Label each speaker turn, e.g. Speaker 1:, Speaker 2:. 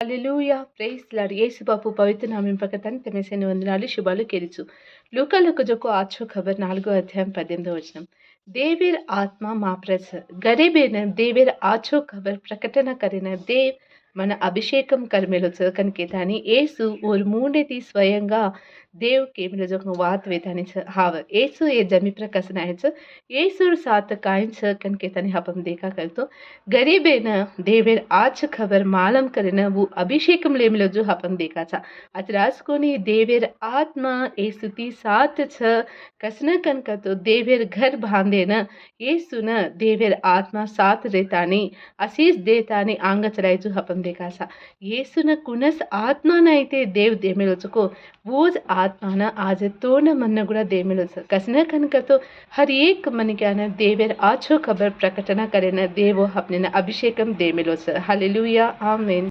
Speaker 1: హల్లెలూయా. Praise lord యేసు బాపు పవిత్ర నామం ప్రకటన తెమేసిన వందనాలు శుభాలు కెరిచు లూకాలకు జొకు ఆచో ఖబర్ నాలుగో అధ్యాయం పద్దెనిమిదో వచనం. దేవేర్ ఆత్మ మా ప్రజ గరీబేన దేవేర్ ఆచో ఖబర్ ప్రకటన కరిన దేవ్ మన அபிஷேகம் கருமேலோச்சதக்கன் கேதானி ஏசு ஒரு மூண்டேதி ஸ்வயங்கா தேவ் கேமிலோஜகம் வாத் வேதானி ச ஹாவ ஏசு ஏ ஜமி பிரகாசன ஆயச்ச ஏசுர் சாத் காயின் ச கன் கேதானி ஹாபம் தேகா கல்தோ గరీబేన దేవేర్ ఆచ ఖబర్ మాలం కరిన వు అభిషేకం లేమిలోజు హపం దేకాచ. అతి రాసుకొని దేవేర్ ఆత్మ ఏసుతి సాత్ ఛ కసన కనకతో దేవేర్ ఘర్ బాందేన ఏసున దేవేర్ ఆత్మ సాత్ రేతాని అశీస్ దేతాని ఆంగ చలాయజు హపం દેખાશા યેસુના કુનસ આત્માના అయితే దేవ్ దేమిలోచుకు ఓజ్ ఆత్మాన ఆజతోన మన్న కూడా దేమిలోచు కసిన కనుకతో హర్ ఏక్ మనకి దేవేర్ ఆచో ఖబర్ ప్రకటన కరిన దేవో అభిషేకం దేమిలోచు హలెలుయా ఆమెన్.